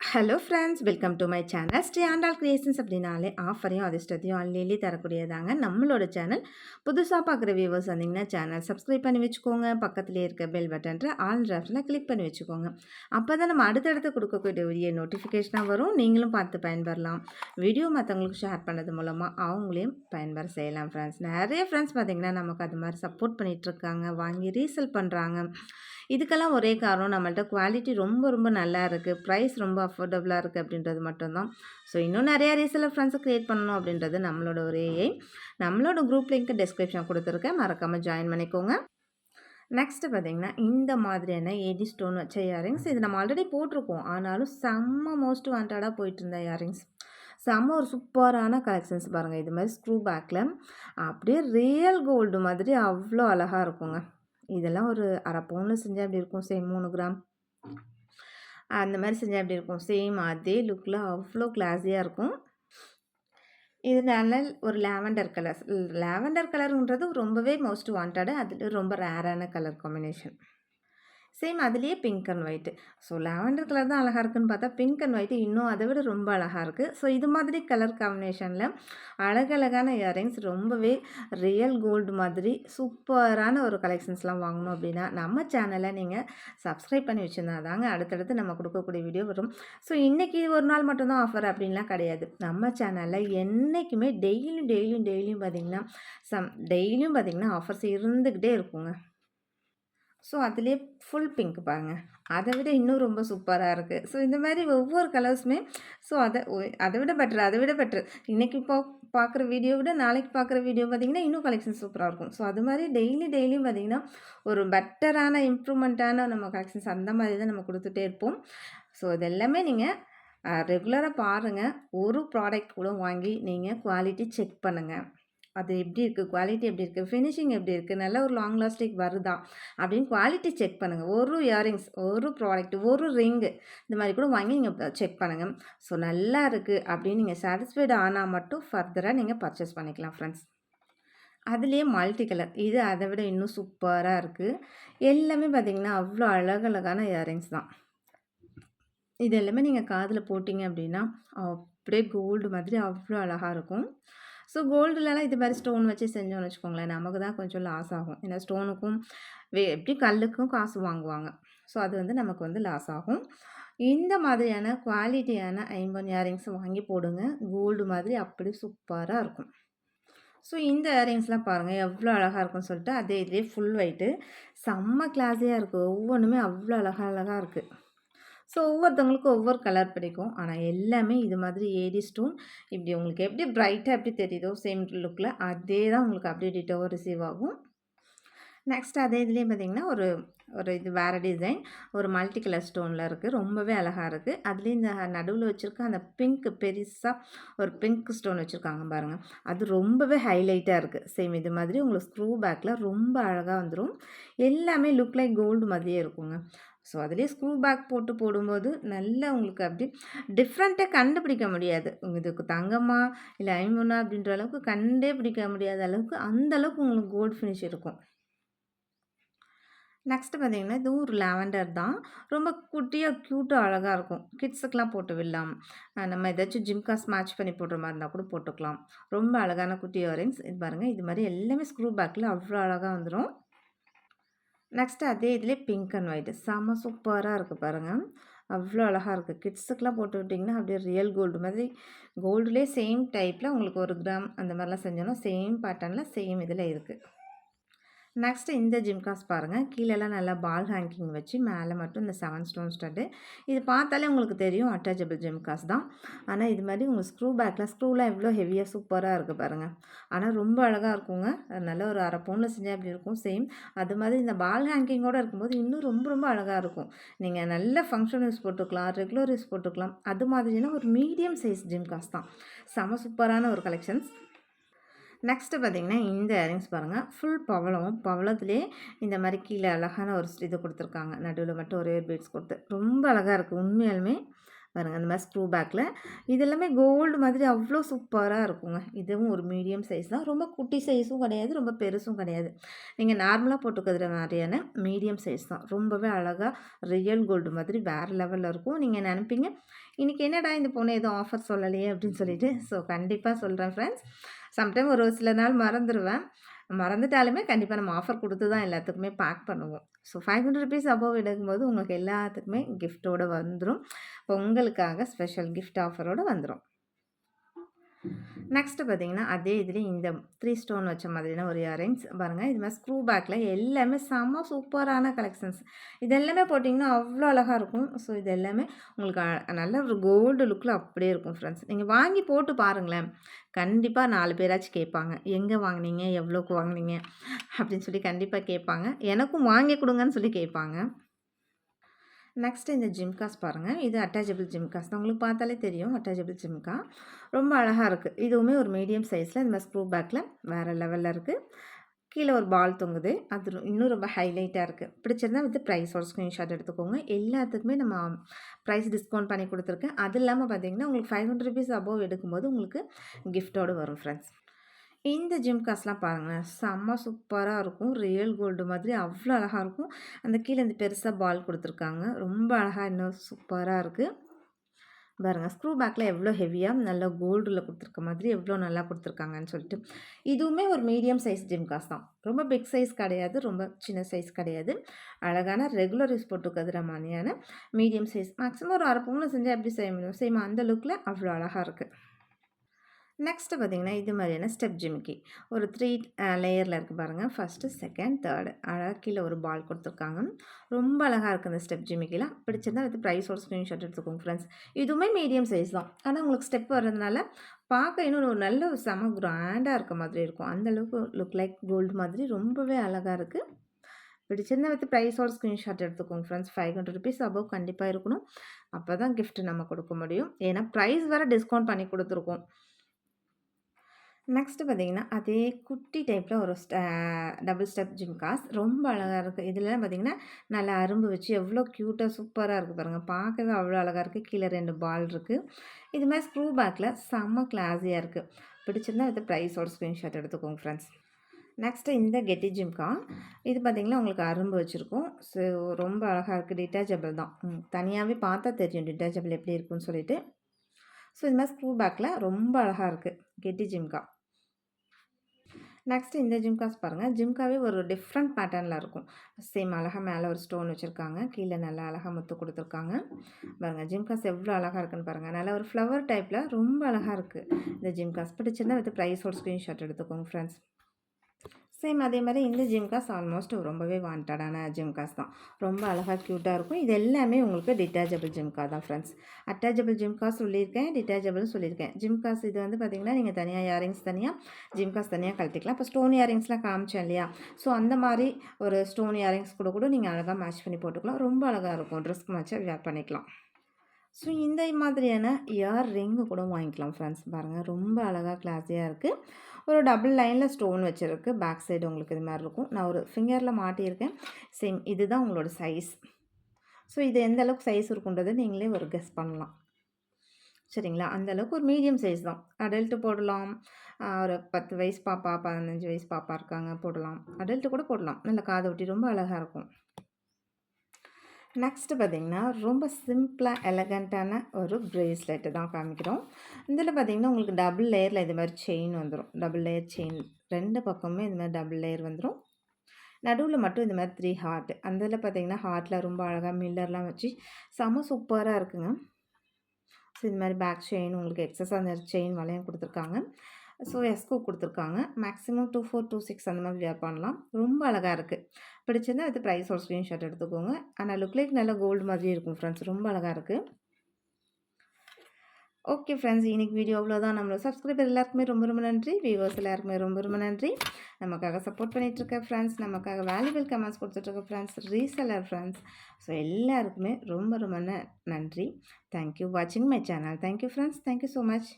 Hello friends welcome to my channel Shri Andal creations அப்படின்னாலே ஆஃபரையும் அதிர்ஷ்டத்தையும் அள்ளி தரக்கூடியதாங்க நம்மளோட சேனல் புதுசாக பார்க்குற வியூவர்ஸ் வந்தீங்கன்னா சேனல் சப்ஸ்கிரைப் பண்ணி வச்சுக்கோங்க. பக்கத்துலேயே இருக்க பெல் பட்டன்ற ஆல் டிராஃப்டில் கிளிக் பண்ணி வச்சுக்கோங்க. அப்போ தான் நம்ம அடுத்தடுத்து கொடுக்கக்கூடிய உரிய நோட்டிஃபிகேஷனாக வரும். நீங்களும் பார்த்து பயன்பெறலாம். வீடியோ மற்றவங்களுக்கு ஷேர் பண்ணது மூலமாக அவங்களையும் பயன்பெற செய்யலாம் ஃப்ரெண்ட்ஸ் நிறைய ஃப்ரெண்ட்ஸ் பார்த்திங்கன்னா நமக்கு அது மாதிரி சப்போர்ட் பண்ணிகிட்ருக்காங்க வாங்கி ரீசெல் பண்ணுறாங்க இதுக்கெல்லாம் ஒரே காரணம் நம்மள்ட்ட குவாலிட்டி ரொம்ப ரொம்ப நல்லா இருக்குது ப்ரைஸ் ரொம்ப கம்ஃபர்டபுளாக இருக்குது அப்படின்றது மட்டும்தான். ஸோ இன்னும் நிறையா ரீசெலர் ஃப்ரெண்ட்ஸை க்ரியேட் பண்ணணும் அப்படின்றது நம்மளோட ஒரு எய்ம் நம்மளோட குரூப் லிங்க்கு டிஸ்கிரிப்ஷன் கொடுத்துருக்கேன். மறக்காமல் ஜாயின் பண்ணிக்கோங்க. நெக்ஸ்ட்டு பார்த்திங்கன்னா இந்த மாதிரியான ஏடி ஸ்டோன் வச்ச இயரிங்ஸ் இது நம்ம ஆல்ரெடி போட்டிருக்கோம். ஆனாலும் செம்ம மோஸ்ட் வாண்டடாக போயிட்டு இருந்த இயரிங்ஸ் செம்ம ஒரு சூப்பரான கலெக்ஷன்ஸ் பாருங்கள் இது மாதிரி ஸ்க்ரூ பேக்கில் அப்படியே ரியல் கோல்டு மாதிரி அவ்வளோ அழகாக இருக்குங்க. இதெல்லாம் ஒரு அரை பவுனில் செஞ்சால் அப்படி இருக்கும்? சரி மூணு கிராம் அந்த மாதிரி செஞ்சால் எப்படி இருக்கும். சேம் அதே லுக்கில் அவ்வளோ கிளாஸியாக இருக்கும். இதனால ஒரு லாவெண்டர் கலர் லாவெண்டர் கலருன்றது ரொம்பவே மோஸ்ட் வாண்டடு அதில் ரொம்ப ரேரான கலர் காம்பினேஷன் சேம் அதுலேயே pink and white so lavender colour தான் அழகாக இருக்குன்னு பார்த்தா பிங்க் அண்ட் ஒயிட்டு இன்னும் அதை விட ரொம்ப அழகாக இருக்குது ஸோ இது மாதிரி கலர் காம்பினேஷனில் அழகழகான இயரிங்ஸ் ரொம்பவே ரியல் கோல்டு மாதிரி சூப்பரான ஒரு கலெக்ஷன்ஸ்லாம் வாங்கணும் அப்படின்னா நம்ம சேனலை நீங்கள் சப்ஸ்கிரைப் பண்ணி வச்சுருந்தா தாங்க அடுத்தடுத்து நம்ம கொடுக்கக்கூடிய வீடியோ வரும். ஸோ இன்றைக்கி ஒரு நாள் மட்டும்தான் ஆஃபர் அப்படின்லாம் கிடையாது. நம்ம சேனலில் என்றைக்குமே டெய்லியும் டெய்லியும் டெய்லியும் பார்த்திங்கன்னா சம் டெய்லியும் பார்த்திங்கன்னா ஆஃபர்ஸ் இருந்துக்கிட்டே இருக்குங்க. ஸோ அதுலேயே ஃபுல் பிங்க் பாருங்கள் அதை விட இன்னும் ரொம்ப சூப்பராக இருக்குது ஸோ இந்த மாதிரி ஒவ்வொரு கலர்ஸுமே ஸோ அதை அதை விட பெட்ரு அதை விட பெட்ரு இன்றைக்கி பா பார்க்குற வீடியோ விட நாளைக்கு பார்க்குற வீடியோ பார்த்திங்கன்னா இன்னும் கலெக்ஷன் சூப்பராக இருக்கும். ஸோ அது மாதிரி டெய்லி டெய்லியும் பார்த்திங்கன்னா ஒரு பெட்டரான இம்ப்ரூவ்மெண்ட்டான நம்ம கலெக்ஷன்ஸ் அந்த மாதிரி தான் நம்ம கொடுத்துட்டே இருப்போம். ஸோ இது எல்லாமே நீங்கள் ரெகுலராக பாருங்கள் ஒரு ப்ராடக்ட் கூட வாங்கி நீங்கள் குவாலிட்டி செக் பண்ணுங்கள் அது எப்படி இருக்குது குவாலிட்டி எப்படி இருக்குது ஃபினிஷிங் எப்படி இருக்குது நல்ல ஒரு லாங் லாஸ்டிக் வருதா? அப்படின்னு குவாலிட்டி செக் பண்ணுங்கள் ஒரு இயரிங்ஸ் ஒரு ப்ராடக்ட் ஒரு ரிங்கு இந்த மாதிரி கூட வாங்கி நீங்கள் செக் பண்ணுங்கள் ஸோ நல்லா இருக்குது அப்படின்னு நீங்கள் சாட்டிஸ்ஃபைடு ஆனால் மட்டும் ஃபர்தராக நீங்கள் பர்ச்சேஸ் பண்ணிக்கலாம் ஃப்ரெண்ட்ஸ் அதுலேயே மல்டி கலர் இது அதை விட இன்னும் சூப்பராக இருக்குது எல்லாமே பார்த்திங்கன்னா அவ்வளோ அழகழகான இயரிங்ஸ் தான். இது எல்லாமே நீங்கள் காதில் போட்டிங்க அப்படின்னா அப்படியே கோல்டு மாதிரி அவ்வளோ அழகாக இருக்கும். ஸோ கோல்டுலலாம் இது மாதிரி ஸ்டோன் வச்சு செஞ்சோன்னு வச்சுக்கோங்களேன் நமக்கு தான் கொஞ்சம் லாஸ் ஆகும். ஏன்னா ஸ்டோனுக்கும் வே எப்படி கல்லுக்கும் காசு வாங்குவாங்க. ஸோ அது வந்து நமக்கு வந்து லாஸ் ஆகும். இந்த மாதிரியான குவாலிட்டியான ஐம்பன் இயரிங்ஸ் வாங்கி போடுங்க. கோல்டு மாதிரி அப்படி சூப்பராக இருக்கும். ஸோ இந்த இயரிங்ஸ்லாம் பாருங்கள் எவ்வளோ அழகாக இருக்குன்னு சொல்லிட்டு அதே இதே ஃபுல் ஒயிட்டு செம்ம கிளாஸியாக இருக்குது ஒவ்வொன்றுமே அவ்வளோ அழகாக அழகாக இருக்குது ஸோ ஒவ்வொருத்தவங்களுக்கும் ஒவ்வொரு கலர் பிடிக்கும். ஆனால் எல்லாமே இது மாதிரி ஏடி ஸ்டோன் இப்படி உங்களுக்கு எப்படி ப்ரைட்டாக எப்படி தெரியுதோ சேம் லுக்கில் அதே தான் உங்களுக்கு அப்படியே டிட்டோவாக ரிசீவ் ஆகும். நெக்ஸ்ட் அதே இதுலேயே பார்த்திங்கன்னா ஒரு ஒரு இது வேறு டிசைன் ஒரு மல்டி கலர் ஸ்டோனில் இருக்குது ரொம்பவே அழகாக இருக்குது அதுலேயும் இந்த நடுவில் வச்சுருக்க அந்த பிங்க் பெருசாக ஒரு பிங்க் ஸ்டோன் வச்சுருக்காங்க பாருங்கள் அது ரொம்பவே ஹைலைட்டாக இருக்குது சேம் இது மாதிரி உங்களுக்கு ஸ்க்ரூ பேக்கில் ரொம்ப அழகாக வந்துடும் எல்லாமே லுக் லைக் கோல்டு மாதிரியே இருக்குங்க. ஸோ அதுலேயே ஸ்க்ரூ பேக் போட்டு போடும்போது நல்லா உங்களுக்கு அப்படி டிஃப்ரெண்ட்டாக கண்டுபிடிக்க முடியாது. இதுக்கு தங்கமா இல்லை ஐம்பொன்னா அப்படின்ற அளவுக்கு கண்டே பிடிக்க முடியாத அளவுக்கு அந்த அளவுக்கு உங்களுக்கு கோல்டு ஃபினிஷ் இருக்கும். நெக்ஸ்ட்டு பார்த்தீங்கன்னா இதுவும் ஒரு லாவெண்டர் தான். ரொம்ப குட்டியாக க்யூட்டாக அழகாக இருக்கும். கிட்ஸுக்கெலாம் போட்டு விடலாம் நம்ம ஏதாச்சும் ஜிம்காஸ் மேட்ச் பண்ணி போடுற மாதிரி இருந்தால் கூட போட்டுக்கலாம். ரொம்ப அழகான குட்டி இயரிங்ஸ் இது பாருங்கள் இது மாதிரி எல்லாமே ஸ்க்ரூ பேக்கில் அவ்வளோ அழகாக வந்துடும் நெக்ஸ்ட்டு அதே இதிலே பிங்க் அண்ட் ஒயிட் செம்ம சூப்பராக இருக்குது பாருங்கள் அவ்வளோ அழகாக இருக்குது கிட்ஸுக்கெலாம் போட்டு விட்டிங்கன்னா அப்படியே ரியல் கோல்டு மாதிரி. கோல்டுலேயே சேம் டைப்பில் உங்களுக்கு ஒரு கிராம் அந்த மாதிரிலாம் செஞ்சோன்னா சேம் பேட்டர்னில் சேம் இதில் இருக்குது நெக்ஸ்ட்டு இந்த ஜிம்காஸ் பாருங்கள் கீழெல்லாம் நல்லா பால் ஹேங்கிங் வச்சு மேலே மட்டும் இந்த செவன் ஸ்டோன் ஸ்டட்டு இது பார்த்தாலே உங்களுக்கு தெரியும் அட்டாச்சபிள் ஜிம்காஸ் தான். ஆனால் இது மாதிரி உங்கள் ஸ்க்ரூ பேக்கில் ஸ்க்ரூலாம் எவ்வளோ ஹெவியாக சூப்பராக இருக்குது பாருங்கள் ஆனால் ரொம்ப அழகாக இருக்குங்க. நல்ல ஒரு அரை பவுனில் செஞ்சால் அப்படி இருக்கும்? சேம் அது மாதிரி இந்த பால் ஹேங்கிங்கோடு இருக்கும்போது இன்னும் ரொம்ப ரொம்ப அழகாக இருக்கும். நீங்கள் நல்ல ஃபங்க்ஷன் யூஸ் போட்டுக்கலாம் ரெகுலர் யூஸ் போட்டுக்கலாம். அது மாதிரினா ஒரு மீடியம் சைஸ் ஜிம்காஸ் தான். செம சூப்பரான ஒரு கலெக்ஷன்ஸ் நெக்ஸ்ட்டு பார்த்திங்கன்னா இந்த இயரிங்ஸ் பாருங்கள் ஃபுல் பவளம் பவளத்துலேயே இந்த மாதிரி கீழே அழகான ஒரு இது கொடுத்துருக்காங்க. நடுவில் மட்டும் ஒரே பீட்ஸ் கொடுத்து. ரொம்ப அழகாக இருக்குது உண்மையாலுமே பாருங்கள் அந்த மாதிரி ஸ்க்ரூ பேக்கில் இது எல்லாமே கோல்டு மாதிரி அவ்வளோ சூப்பராக இருக்குங்க. இதுவும் ஒரு மீடியம் சைஸ் தான். ரொம்ப குட்டி சைஸும் கிடையாது ரொம்ப பெருசும் கிடையாது. நீங்கள் நார்மலாக போட்டுக்கிற மாதிரியான மீடியம் சைஸ் தான். ரொம்பவே அழகாக ரியல் கோல்டு மாதிரி வேறு லெவலில் இருக்கும். நீங்கள் நினைப்பீங்க இன்றைக்கி என்னடா இந்த பொண்ணு எதுவும் ஆஃபர் சொல்லலையே அப்படின்னு சொல்லிட்டு. ஸோ கண்டிப்பாக சொல்கிறேன் ஃப்ரெண்ட்ஸ் சம்டைம் ஒரு சில நாள் மறந்துடுவேன் மறந்துட்டாலுமே கண்டிப்பாக நம்ம ஆஃபர் கொடுத்து தான் எல்லாத்துக்குமே பேக் பண்ணுவோம். So five hundred rupees above எடுக்கும்போது உங்களுக்கு எல்லாத்துக்குமே கிஃப்ட்டோடு வந்துடும் இப்போ உங்களுக்காக ஸ்பெஷல் கிஃப்ட் ஆஃபரோடு வந்துடும் நெக்ஸ்ட்டு பார்த்தீங்கன்னா அதே இதில் இந்த த்ரீ ஸ்டோன் வச்ச மாதிரியான ஒரு இயரிங்ஸ் பாருங்கள் இது மாதிரி ஸ்க்ரூ பேக்கில் எல்லாமே செம்ம சூப்பரான கலெக்ஷன்ஸ் இது எல்லாமே போட்டிங்கன்னா அவ்வளோ அழகாக இருக்கும். ஸோ இது எல்லாமே உங்களுக்கு நல்ல ஒரு கோல்டு லுக்கில் அப்படியே இருக்கும் ஃப்ரெண்ட்ஸ் நீங்கள் வாங்கி போட்டு பாருங்களேன். கண்டிப்பாக நாலு பேராச்சும் கேட்பாங்க. எங்கே வாங்கினீங்க? எவ்வளோக்கு வாங்கினீங்க? அப்படின்னு சொல்லி கண்டிப்பாக கேட்பாங்க. எனக்கும் வாங்கி கொடுங்கன்னு சொல்லி கேட்பாங்க. நெக்ஸ்ட்டு இந்த ஜிம்காஸ் பாருங்கள் இது அட்டாச்சபிள் ஜிம்காஸ் தான். உங்களுக்கு பார்த்தாலே தெரியும். அட்டாச்சபிள் ஜிம்கா ரொம்ப அழகாக இருக்குது இதுவுமே ஒரு மீடியம் சைஸில் இந்த மாதிரி ஸ்க்ரூ பேக்கில் வேறு லெவலில் இருக்குது கீழே ஒரு பால் தொங்குது. அது இன்னும் ரொம்ப ஹைலைட்டாக இருக்குது பிடிச்சிருந்தா வித் ப்ரைஸோட ஸ்க்ரீன்ஷாட் எடுத்துக்கோங்க. எல்லாத்துக்குமே நம்ம ப்ரைஸ் டிஸ்கவுண்ட் பண்ணி கொடுத்துருக்கேன். அது இல்லாமல் பார்த்தீங்கன்னா உங்களுக்கு ஃபைவ் ஹண்ட்ரட் ருபீஸ் அபோவ் எடுக்கும்போது உங்களுக்கு கிஃப்ட்டோடு வரும் ஃப்ரெண்ட்ஸ் இந்த ஜிம் காஸ்லாம் பாருங்களேன். செம்ம சூப்பராக இருக்கும். ரியல் கோல்டு மாதிரி அவ்வளோ அழகாக இருக்கும். அந்த கீழே இந்த பெருசாக பால் கொடுத்துருக்காங்க. ரொம்ப அழகாக இன்னும் சூப்பராக இருக்குது பாருங்கள் ஸ்க்ரூ பேக்கில் எவ்வளோ ஹெவியாக நல்லா கோல்டில் கொடுத்துருக்க மாதிரி எவ்வளோ நல்லா கொடுத்துருக்காங்கன்னு சொல்லிட்டு. இதுவுமே ஒரு மீடியம் சைஸ் ஜிம் காஸ் தான். ரொம்ப பிக் சைஸ் கிடையாது ரொம்ப சின்ன சைஸ் கிடையாது. அழகான ரெகுலர் யூஸ் போட்டுக்கிறதுற மாதிரியான மீடியம் சைஸ் மேக்ஸிமம் ஒரு அரை பவுனில் செஞ்சால் எப்படி செய்ய முடியும்? சேம் அந்த லுக்கில் அவ்வளோ அழகாக இருக்குது நெக்ஸ்ட்டு பார்த்திங்கன்னா இது மாதிரியான ஸ்டெப் ஜிமிக்கி ஒரு த்ரீ லேயரில் இருக்குது பாருங்கள் ஃபஸ்ட்டு செகண்ட் தேர்டு அழகாக கீழே ஒரு பால் கொடுத்துருக்காங்க. ரொம்ப அழகாக இருக்குது அந்த ஸ்டெப் ஜிமிக்கிலாம் பிடிச்சிருந்தா வித் ப்ரைஸோட ஸ்க்ரீன்ஷாட் எடுத்துக்கோங்க ஃப்ரெண்ட்ஸ் இதுவுமே மீடியம் சைஸ் தான். ஆனால் உங்களுக்கு ஸ்டெப் வர்றதுனால பார்க்க இன்னும் ஒரு நல்ல ஒரு செம கிராண்டாக இருக்க மாதிரி இருக்கும். அந்தளவுக்கு லுக் லைக் கோல்டு மாதிரி ரொம்பவே அழகாக இருக்குது பிடிச்சிருந்தா வித் ப்ரைஸோட ஸ்க்ரீன்ஷாட் எடுத்துக்கோங்க friends five hundred rupees above கண்டிப்பாக இருக்கணும். அப்போ தான் கிஃப்ட் நம்ம கொடுக்க முடியும். ஏன்னா ப்ரைஸ் வேறு டிஸ்கவுண்ட் பண்ணி கொடுத்துருக்கோம். நெக்ஸ்ட்டு பார்த்தீங்கன்னா, அதே குட்டி டைப்பில் ஒரு ஸ்ட டபுள் ஸ்டெப் ஜிம்காஸ். ரொம்ப அழகாக இருக்குது இதுலலாம் பார்த்தீங்கன்னா, நல்லா அரும்பு வச்சு எவ்வளோ க்யூட்டாக சூப்பராக இருக்குது பாருங்கள். பார்க்கவே அவ்வளோ அழகாக இருக்குது. கீழே ரெண்டு பால் இருக்குது. இது மாதிரி ஸ்க்ரூ பேக்கில் செம்ம கிளாஸியாக இருக்குது. பிடிச்சிருந்தா வித் ப்ரைஸோட ஸ்க்ரீன்ஷாட் எடுத்துக்கோங்க ஃப்ரெண்ட்ஸ். நெக்ஸ்ட்டு இந்த கெட்டி ஜிம்கா. இது பார்த்திங்கன்னா உங்களுக்கு அரும்பு வச்சுருக்கும். ஸோ ரொம்ப அழகாக இருக்குது. டிட்டாச்சபிள் தான். தனியாகவே பார்த்தா தெரியும் டிட்டாச்சபிள் எப்படி இருக்குன்னு சொல்லிட்டு. ஸோ இது மாதிரி ஸ்க்ரூ பேக்கில் ரொம்ப அழகாக இருக்குது. கெட்டி ஜிம்கா. நெக்ஸ்ட்டு இந்த ஜிம்காஸ் பாருங்கள் ஜிம்காவே ஒரு டிஃப்ரெண்ட் பேட்டர்னில் இருக்கும். சேம் அழகாக மேலே ஒரு ஸ்டோன் வச்சுருக்காங்க. கீழே நல்லா அழகாக முத்து கொடுத்துருக்காங்க. பாருங்கள் ஜிம்காஸ் எவ்வளோ அழகாக இருக்குன்னு பாருங்கள் நல்லா ஒரு ஃப்ளவர் டைப்பில் ரொம்ப அழகாக இருக்குது இந்த ஜிம்காஸ் பிடிச்சிருந்தா வித் ப்ரைஸோட ஸ்க்ரீன்ஷாட் எடுத்துக்கோங்க ஃப்ரெண்ட்ஸ் சேம் அதே மாதிரி இந்த ஜிம்காஸ் ஆல்மோஸ்ட் ரொம்பவே வாண்டடான ஜிம்காஸ் தான். ரொம்ப அழகாக க்யூட்டாக இருக்கும். இது எல்லாமே உங்களுக்கு டிட்டாச்சபிள் ஜிம்கா தான் ஃப்ரெண்ட்ஸ் அட்டாச்சபிள் ஜிம்காஸ் சொல்லியிருக்கேன் டிட்டாச்சபிள் சொல்லியிருக்கேன். ஜிம்காஸ் இது வந்து பார்த்திங்கன்னா நீங்கள் தனியாக இயரிங்ஸ் தனியாக ஜிம்காஸ் தனியாக கழட்டிக்கலாம். இப்போ ஸ்டோன் இயரிங்ஸ்லாம் காமிச்சேன் இல்லையா? ஸோ அந்த மாதிரி ஒரு ஸ்டோன் இயரிங்ஸ் கூட கூட நீங்கள் அழகாக மேட்ச் பண்ணி போட்டுக்கலாம். ரொம்ப அழகாக இருக்கும். ட்ரெஸ்க்கு மேட்சாக வேர் பண்ணிக்கலாம். ஸோ இந்த மாதிரியான இயர் ரிங்கு கூட வாங்கிக்கலாம் ஃப்ரெண்ட்ஸ் பாருங்கள் ரொம்ப அழகாக கிளாஸியாக இருக்குது ஒரு டபுள் லைனில் ஸ்டோன் வச்சுருக்கு. பேக் சைடு உங்களுக்கு இது மாதிரி இருக்கும். நான் ஒரு ஃபிங்கரில் மாட்டியிருக்கேன். சேம் இதுதான் உங்களோட சைஸ் ஸோ இது எந்த அளவுக்கு சைஸ் இருக்குன்றதை நீங்களே ஒரு கெஸ் பண்ணலாம். சரிங்களா? அந்தளவுக்கு ஒரு மீடியம் சைஸ் தான். அடல்ட்டு போடலாம். ஒரு பத்து வயசு பாப்பா பதினஞ்சு வயசு பாப்பா இருக்காங்க போடலாம். அடல்ட்டு கூட போடலாம். நல்ல காதை ஒட்டி ரொம்ப அழகாக இருக்கும். நெக்ஸ்ட்டு பார்த்திங்கன்னா ரொம்ப சிம்பிளாக எலகண்ட்டான ஒரு ப்ரேஸ்லெட்டு தான் காமிக்கிறோம். இதில் பார்த்திங்கன்னா உங்களுக்கு டபுள் லேயரில் இது மாதிரி செயின் வந்துடும் டபுள் லேயர் செயின் ரெண்டு பக்கமுமே இது மாதிரி டபுள் லேயர் வந்துடும் நடுவில் மட்டும் இந்த மாதிரி த்ரீ ஹார்ட் அந்த இதில் பார்த்திங்கன்னா ஹார்ட்டில் ரொம்ப அழகாக மில்லர்லாம் வச்சு செம சூப்பராக இருக்குங்க. ஸோ இது மாதிரி பேக் செயின் உங்களுக்கு எக்ஸஸ் அந்த செயின் வளையம் கொடுத்துருக்காங்க. ஸோ எஸ்கோ கொடுத்துருக்காங்க. Maximum two four two six அந்த மாதிரி வியர் பண்ணலாம். ரொம்ப அழகாக இருக்குது பிடிச்சிருந்தா அது ப்ரைஸ் ஒரு ஸ்க்ரீன்ஷாட் எடுத்துக்கோங்க. ஆனால் லுக் லைக் நல்ல கோல்டு மாதிரி இருக்கும் ஃப்ரெண்ட்ஸ் ரொம்ப அழகாக இருக்குது ஓகே ஃப்ரெண்ட்ஸ் இன்றைக்கி வீடியோ அவ்வளோதான் நம்மளோட சப்ஸ்கிரைபர் எல்லாருக்குமே ரொம்ப ரொம்ப நன்றி. வியூவர்ஸ் எல்லாருக்குமே ரொம்ப ரொம்ப நன்றி. நமக்காக சப்போர்ட் பண்ணிகிட்ருக்க ஃப்ரெண்ட்ஸ் நமக்காக வேல்யூபிள் கமெண்ட்ஸ் கொடுத்துட்ருக்க ஃப்ரெண்ட்ஸ் ரீசெலர் ஃப்ரெண்ட்ஸ் ஸோ எல்லாருக்குமே ரொம்ப ரொம்ப நன்றி. தேங்க்யூ வாட்சிங் my channel thank you friends thank you so much